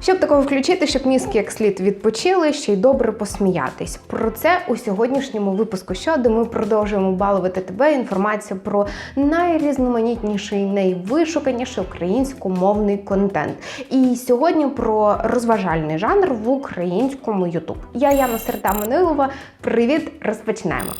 Щоб такого включити, щоб мізки як слід відпочили, ще й добре посміятись. Про це у сьогоднішньому випуску що, де ми продовжуємо балувати тебе інформацію про найрізноманітніший, найвишуканіший українськомовний контент. І сьогодні про розважальний жанр в українському Ютуб. Я Яна Серта Манилова. Привіт, розпочинаємо.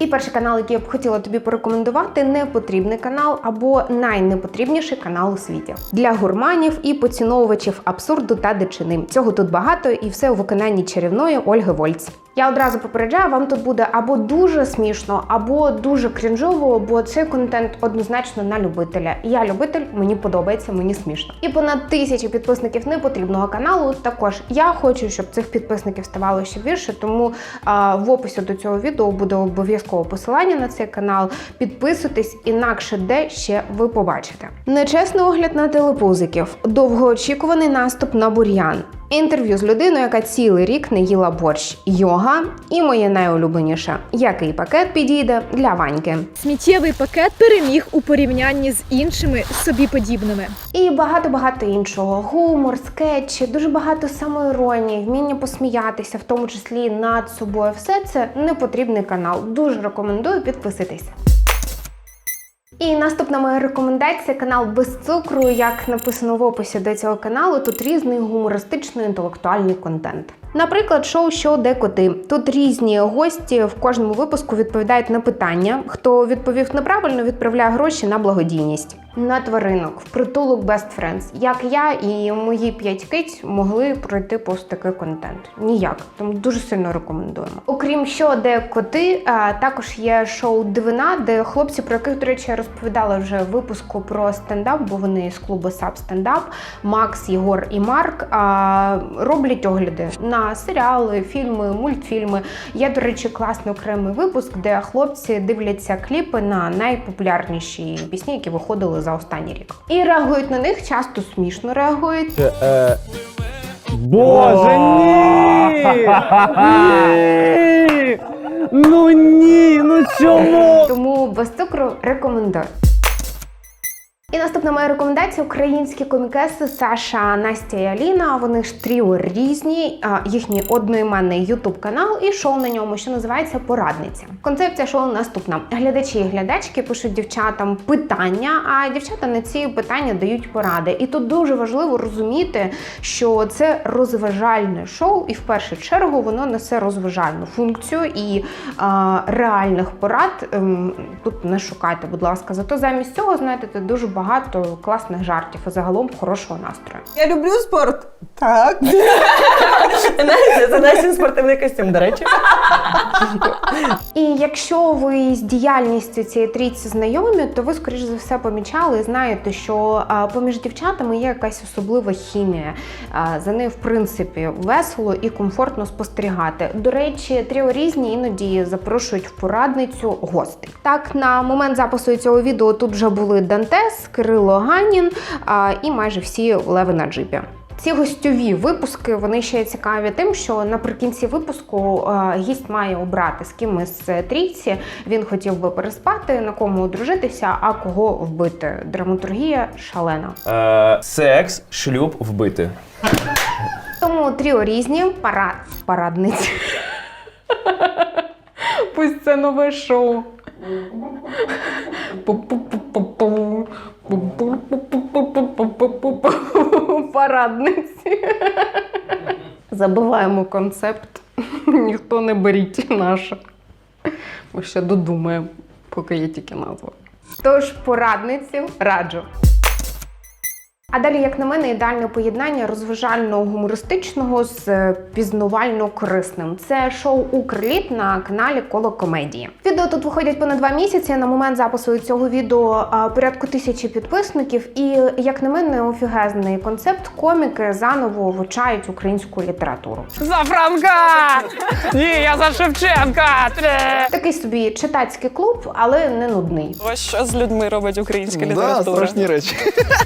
І перший канал, який я б хотіла тобі порекомендувати, непотрібний канал або найнепотрібніший канал у світі для гурманів і поціновувачів абсурду та дичини. Цього тут багато, і все у виконанні чарівної Ольги Вольц. Я одразу попереджаю, вам тут буде або дуже смішно, або дуже крінжово, бо цей контент однозначно на любителя. Я любитель, мені подобається, мені смішно. І понад тисячі підписників непотрібного каналу. Також я хочу, щоб цих підписників ставало ще більше. Тому а, в описі до цього відео буде обов'язково посилання на цей канал. Підписуйтесь, інакше де ще ви побачите. Нечесний огляд на телепузиків, довгоочікуваний наступ на бур'ян. Інтерв'ю з людиною, яка цілий рік не їла борщ, йога і моє найулюбленіше, який пакет підійде для Ваньки. Сміттєвий пакет переміг у порівнянні з іншими собі подібними. І багато-багато іншого. Гумор, скетчі, дуже багато самоіронії, вміння посміятися, в тому числі над собою. Все це непотрібний канал. Дуже рекомендую підписатися. І наступна моя рекомендація канал без цукру. Як написано в описі до цього каналу, тут різний гумористичний інтелектуальний контент. Наприклад, шоу «Що, де коти. Тут різні гості в кожному випуску відповідають на питання. Хто відповів неправильно, відправляє гроші на благодійність. На тваринок, в притулок Best Friends. Як я і мої п'ять киць могли пройти повз такий контент? Ніяк. Тому дуже сильно рекомендуємо. Окрім що, де коти, також є шоу Дивина, де хлопці, про яких, до речі, я розповідала вже в випуску про стендап, бо вони з клубу САП стендап. Макс, Єгор і Марк роблять огляди на серіали, фільми, мультфільми. Є, до речі, класний окремий випуск, де хлопці дивляться кліпи на найпопулярніші пісні, які виходили за останній рік. І реагують на них часто смішно реагують. Е, Боже, ні! Ні! Ну ні, ну чому? Тому без цукру рекомендую. І наступна моя рекомендація українські комікеси Саша, Настя і Аліна. Вони ж тріо різні. Їхній одноіменний ютуб канал і шоу на ньому, що називається Порадниця. Концепція шоу наступна: глядачі і глядачки пишуть дівчатам питання, а дівчата на ці питання дають поради. І тут дуже важливо розуміти, що це розважальне шоу, і в першу чергу воно несе розважальну функцію і а, реальних порад ем, тут не шукайте, будь ласка. Зато замість цього знаєте це дуже багато класних жартів і загалом хорошого настрою. Я люблю спорт. Так. Це Настін спортивний костюм, до речі. І якщо ви з діяльністю цієї трійці знайомі, то ви, скоріш за все, помічали і знаєте, що поміж дівчатами є якась особлива хімія. За нею, в принципі, весело і комфортно спостерігати. До речі, тріо різні іноді запрошують в порадницю гостей. Так, на момент запису цього відео тут вже були Дантес, Кирило Ганін і майже всі леви на джипі. Ці гостьові випуски вони ще цікаві тим, що наприкінці випуску е, гість має обрати з ким із трійці він хотів би переспати, на кому одружитися, а кого вбити. Драматургія шалена. Е, секс, шлюб, вбити. Тому тріо різні, пара... парадниці. Пусть це нове шоу. Пу-пу-пу-пу-пу-пу-пу-пу. Забуваємо концепт. Ніхто не беріть наше. Ми ще додумаємо, поки є тільки назва. Тож порадницю раджу. А далі, як на мене, ідеальне поєднання розважально-гумористичного з е, пізнавально-корисним. Це шоу Укрліт на каналі Коло комедії. Відео тут виходять понад два місяці. На момент запису цього відео порядку тисячі підписників. І як на мене, офігезний концепт коміки заново вивчають українську літературу. За Франка! Ні, я за Шевченка! Такий собі читацький клуб, але не нудний. Ось що з людьми робить українська Да, страшні речі.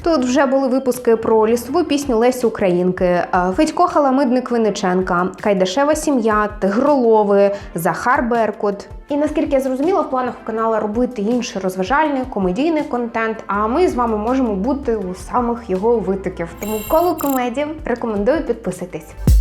Тут вже були випуски про лісову пісню Лесі Українки, е, Федько Халамидник Винниченка, Кайдашева сім'я, Тигролови, Захар Беркут. І наскільки я зрозуміла, в планах у канала робити інший розважальний комедійний контент. А ми з вами можемо бути у самих його витоків. Тому коло комедії рекомендую підписатись.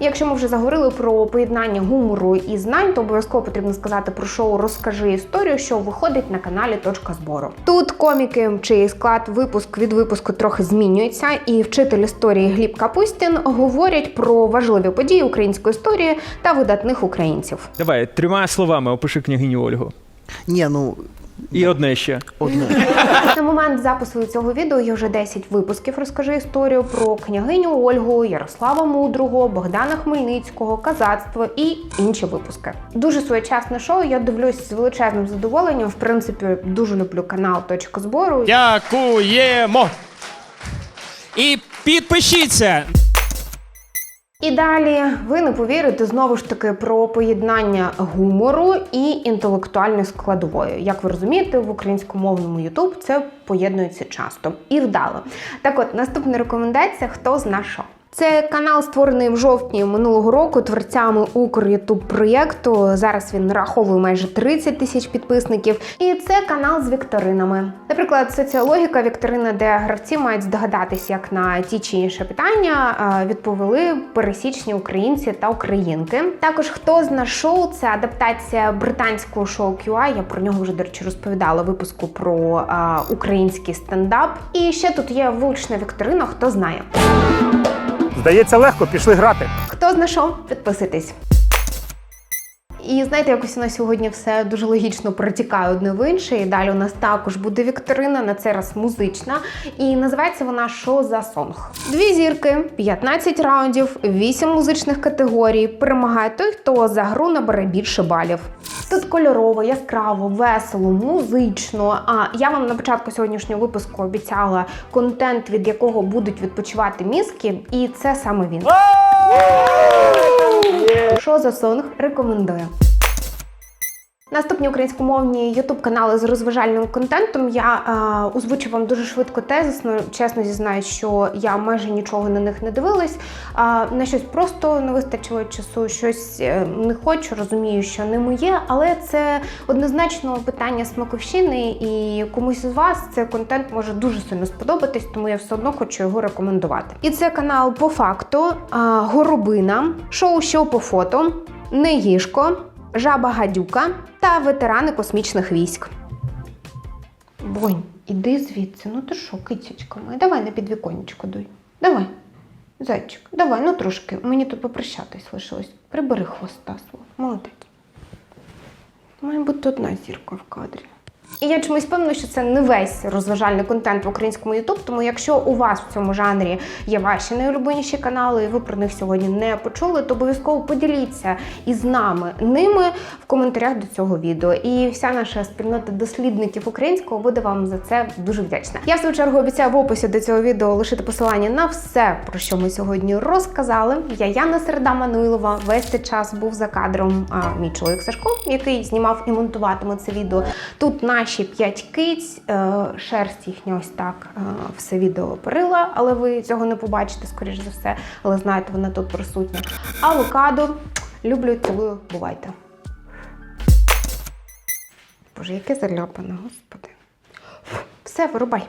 Якщо ми вже заговорили про поєднання гумору і знань, то обов'язково потрібно сказати про шоу Розкажи історію, що виходить на каналі Точка збору. Тут коміки, чиї склад випуск від випуску трохи змінюється, і вчитель історії Гліб Капустін говорять про важливі події української історії та видатних українців. Давай трьома словами опиши княгиню Ольгу. Ні, ну І одне ще. одне. На момент запису цього відео є вже 10 випусків. Розкажи історію про княгиню Ольгу, Ярослава Мудрого, Богдана Хмельницького, казацтво і інші випуски. Дуже своєчасне шоу. Я дивлюсь з величезним задоволенням. В принципі, дуже люблю канал Точка збору. Дякуємо. І підпишіться. І далі ви не повірите знову ж таки про поєднання гумору і інтелектуальної складової. Як ви розумієте, в українськомовному YouTube це поєднується часто і вдало. Так от, наступна рекомендація: хто зна що. Це канал, створений в жовтні минулого року творцями Укр Ютуб проєкту. Зараз він нараховує майже 30 тисяч підписників. І це канал з вікторинами. Наприклад, соціологіка вікторина, де гравці мають здогадатись, як на ті чи інші питання відповіли пересічні українці та українки. Також хто зна шоу це адаптація британського шоу QI, Я про нього вже до речі розповідала випуску про український стендап. І ще тут є вулична вікторина. Хто знає. Здається, легко, пішли грати. Хто знайшов, підписуйтесь. І знаєте, якось у нас сьогодні все дуже логічно протікає одне в інше. І далі у нас також буде вікторина, на цей раз музична. І називається вона Що за сонг. Дві зірки, 15 раундів, 8 музичних категорій. Перемагає той, хто за гру набере більше балів. Тут кольорово, яскраво, весело, музично. А я вам на початку сьогоднішнього випуску обіцяла контент, від якого будуть відпочивати мізки, і це саме він. Що за сонг рекомендую. Наступні українськомовні ютуб канали з розважальним контентом. Я е, озвучу вам дуже швидко тезисно. Чесно зізнаюсь, що я майже нічого на них не дивилась. Е, на щось просто не вистачило часу, щось е, не хочу, розумію, що не моє, але це однозначно питання смаковщини, і комусь з вас цей контент може дуже сильно сподобатись, тому я все одно хочу його рекомендувати. І це канал по факту, е, Горобина, шоу що по фото, Неїшко. Жаба Гадюка та ветерани космічних військ. Бонь, іди звідси. Ну ти що, кицячка моя? Давай на підвіконечко дуй. Давай. Зайчик, давай, ну трошки. Мені тут попрощатись лишилось. Прибери хвоста свого. Молодець. Має бути одна зірка в кадрі. І я чомусь певна, що це не весь розважальний контент в українському YouTube, тому якщо у вас в цьому жанрі є ваші найулюбленіші канали, і ви про них сьогодні не почули, то обов'язково поділіться із нами ними в коментарях до цього відео. І вся наша спільнота дослідників українського буде вам за це дуже вдячна. Я в свою чергу обіцяю в описі до цього відео лишити посилання на все, про що ми сьогодні розказали. Я Яна Середа Мануйлова. Весь цей час був за кадром а, мій чоловік Сашко, який знімав і монтуватиме це відео. Тут наші п'ять киць, е, шерсть їхня ось так е, все відео перила, але ви цього не побачите, скоріш за все. Але знаєте, вона тут присутня. Авокадо. Люблю, цілую, бувайте. Боже, яке заляпане, господи. Все, вирубай.